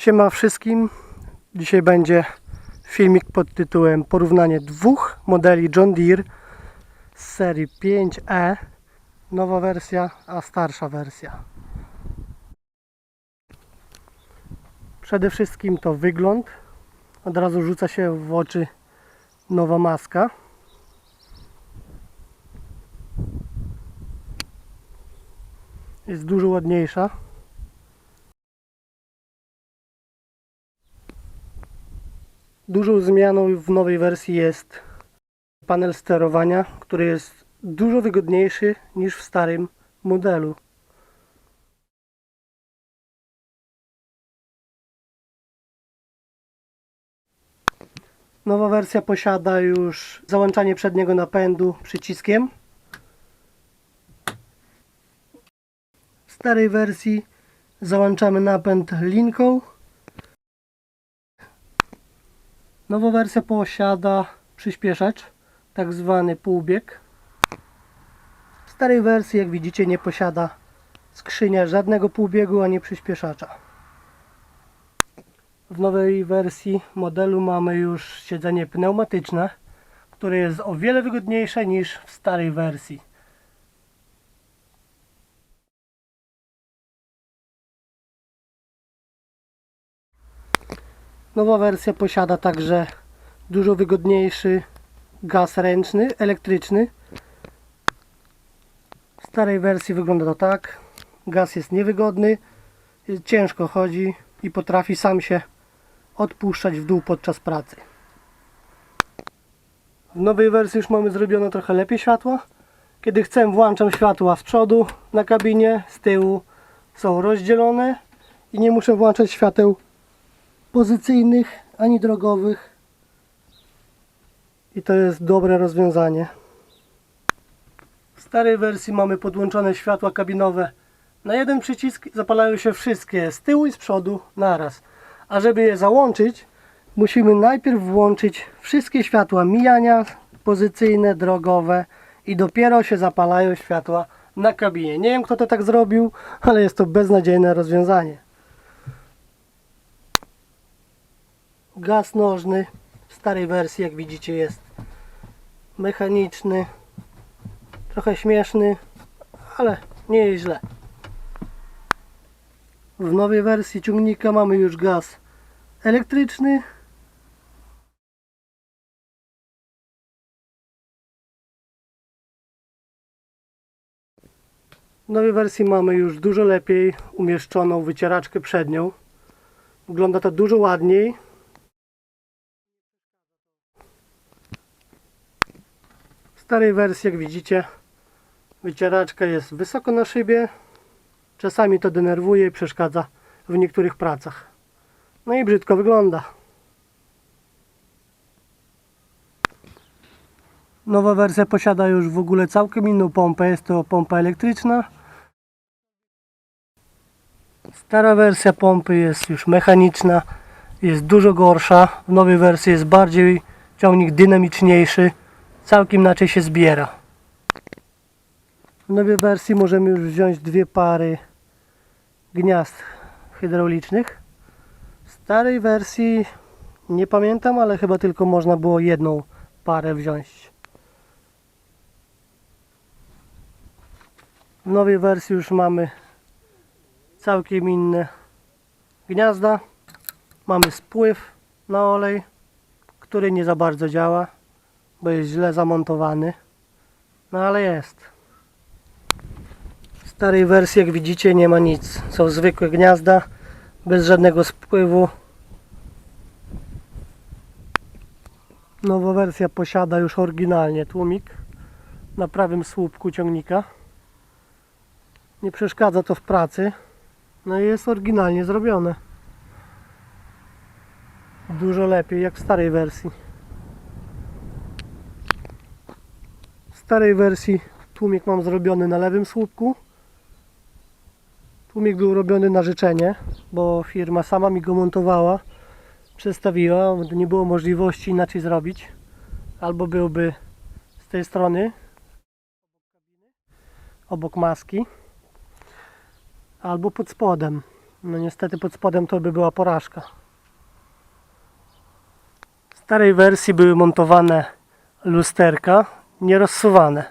Siema wszystkim. Dzisiaj będzie filmik pod tytułem Porównanie dwóch modeli John Deere z serii 5E. Nowa wersja, a starsza wersja. Przede wszystkim to wygląd. Od razu rzuca się w oczy nowa maska. Jest dużo ładniejsza. Dużą zmianą w nowej wersji jest panel sterowania, który jest dużo wygodniejszy niż w starym modelu. Nowa wersja posiada już załączanie przedniego napędu przyciskiem. W starej wersji załączamy napęd linką. Nowa wersja posiada przyspieszacz, tak zwany półbieg. W starej wersji, jak widzicie, nie posiada skrzynia żadnego półbiegu ani przyspieszacza. W nowej wersji modelu mamy już siedzenie pneumatyczne, które jest o wiele wygodniejsze niż w starej wersji. Nowa wersja posiada także dużo wygodniejszy gaz ręczny, elektryczny. W starej wersji wygląda to tak. Gaz jest niewygodny, ciężko chodzi i potrafi sam się odpuszczać w dół podczas pracy. W nowej wersji już mamy zrobione trochę lepiej światła. Kiedy chcę włączam światła z przodu na kabinie, z tyłu są rozdzielone i nie muszę włączać świateł pozycyjnych ani drogowych. I to jest dobre rozwiązanie. W starej wersji mamy podłączone światła kabinowe. Na jeden przycisk zapalają się wszystkie z tyłu i z przodu naraz. A żeby je załączyć musimy najpierw włączyć wszystkie światła mijania pozycyjne, drogowe i dopiero się zapalają światła na kabinie. Nie wiem kto to tak zrobił ale jest to beznadziejne rozwiązanie gaz nożny w starej wersji jak widzicie jest mechaniczny trochę śmieszny ale nie jest źle. W nowej wersji ciągnika mamy już gaz elektryczny. W nowej wersji mamy już dużo lepiej umieszczoną wycieraczkę przednią. Wygląda to dużo ładniej starej wersji, jak widzicie, wycieraczka jest wysoko na szybie. Czasami to denerwuje i przeszkadza w niektórych pracach. No i brzydko wygląda. Nowa wersja posiada już w ogóle całkiem inną pompę. Jest to pompa elektryczna. Stara wersja pompy jest już mechaniczna. Jest dużo gorsza. W nowej wersji jest bardziej ciągnik dynamiczniejszy całkiem inaczej się zbiera. W nowej wersji możemy już wziąć dwie pary gniazd hydraulicznych. W starej wersji nie pamiętam, ale chyba tylko można było jedną parę wziąć. W nowej wersji już mamy całkiem inne gniazda. Mamy spływ na olej, który nie za bardzo działa bo jest źle zamontowany. No ale jest. W starej wersji, jak widzicie, nie ma nic. Są zwykłe gniazda, bez żadnego spływu. Nowa wersja posiada już oryginalnie tłumik na prawym słupku ciągnika. Nie przeszkadza to w pracy. No i jest oryginalnie zrobione. Dużo lepiej jak w starej wersji. Starej wersji tłumik mam zrobiony na lewym słupku. Tłumik był robiony na życzenie, bo firma sama mi go montowała, przestawiła, nie było możliwości inaczej zrobić. Albo byłby z tej strony, obok maski, albo pod spodem. No niestety pod spodem to by była porażka. W starej wersji były montowane lusterka, nierozsuwane.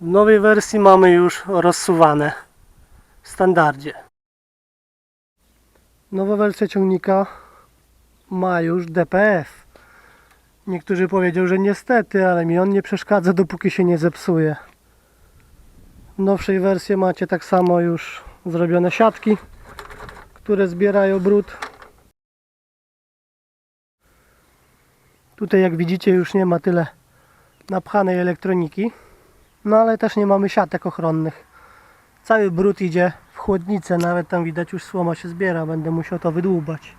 W nowej wersji mamy już rozsuwane w standardzie. Nowa wersja ciągnika ma już DPF. Niektórzy powiedział, że niestety, ale mi on nie przeszkadza, dopóki się nie zepsuje. W nowszej wersji macie tak samo już zrobione siatki, które zbierają brud. Tutaj jak widzicie już nie ma tyle napchanej elektroniki, no ale też nie mamy siatek ochronnych. Cały brud idzie w chłodnicę, nawet tam widać już słoma się zbiera, będę musiał to wydłubać.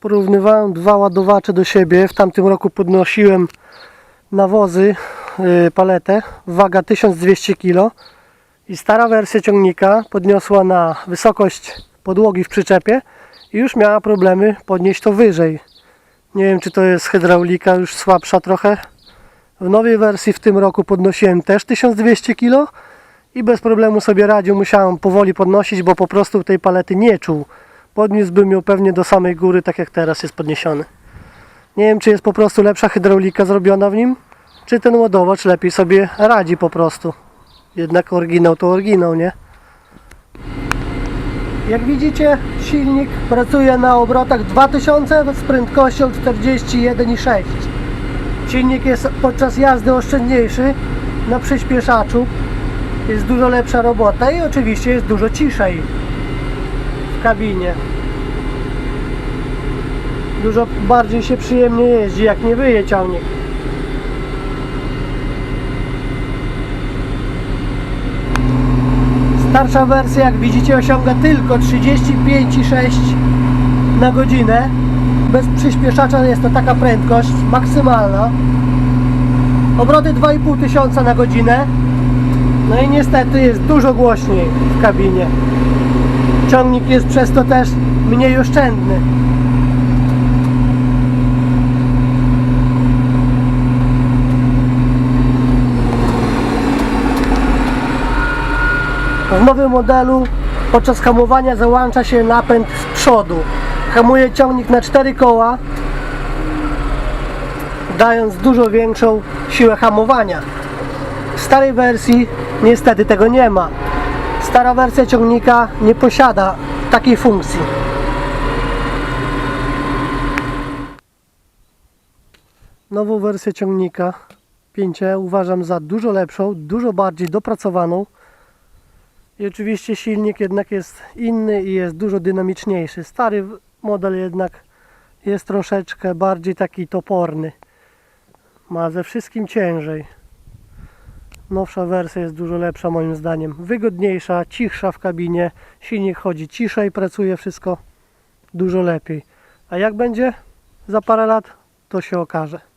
Porównywałem dwa ładowacze do siebie. W tamtym roku podnosiłem nawozy, yy, paletę, waga 1200 kg i stara wersja ciągnika podniosła na wysokość podłogi w przyczepie i już miała problemy podnieść to wyżej. Nie wiem czy to jest hydraulika już słabsza trochę. W nowej wersji w tym roku podnosiłem też 1200 kg i bez problemu sobie radził. Musiałem powoli podnosić, bo po prostu tej palety nie czuł. Podniósłbym ją pewnie do samej góry, tak jak teraz jest podniesiony. Nie wiem, czy jest po prostu lepsza hydraulika zrobiona w nim, czy ten ładowacz lepiej sobie radzi po prostu. Jednak oryginał to oryginał, nie? Jak widzicie, silnik pracuje na obrotach 2000 z prędkością 41,6. Silnik jest podczas jazdy oszczędniejszy na przyspieszaczu. Jest dużo lepsza robota i oczywiście jest dużo ciszej w kabinie. Dużo bardziej się przyjemnie jeździ, jak nie wyje ciągnik. Starsza wersja, jak widzicie, osiąga tylko 35,6 na godzinę. Bez przyspieszacza jest to taka prędkość maksymalna. Obroty 2,5 tysiąca na godzinę. No i niestety jest dużo głośniej w kabinie. Ciągnik jest przez to też mniej oszczędny. W nowym modelu podczas hamowania załącza się napęd z przodu. Hamuje ciągnik na 4 koła, dając dużo większą siłę hamowania. W starej wersji niestety tego nie ma. Stara wersja ciągnika nie posiada takiej funkcji. Nową wersję ciągnika 5 uważam za dużo lepszą, dużo bardziej dopracowaną. I oczywiście silnik jednak jest inny i jest dużo dynamiczniejszy. Stary model jednak jest troszeczkę bardziej taki toporny. Ma ze wszystkim ciężej. Nowsza wersja jest dużo lepsza moim zdaniem. Wygodniejsza, cichsza w kabinie. Silnik chodzi ciszej, pracuje wszystko dużo lepiej. A jak będzie za parę lat, to się okaże.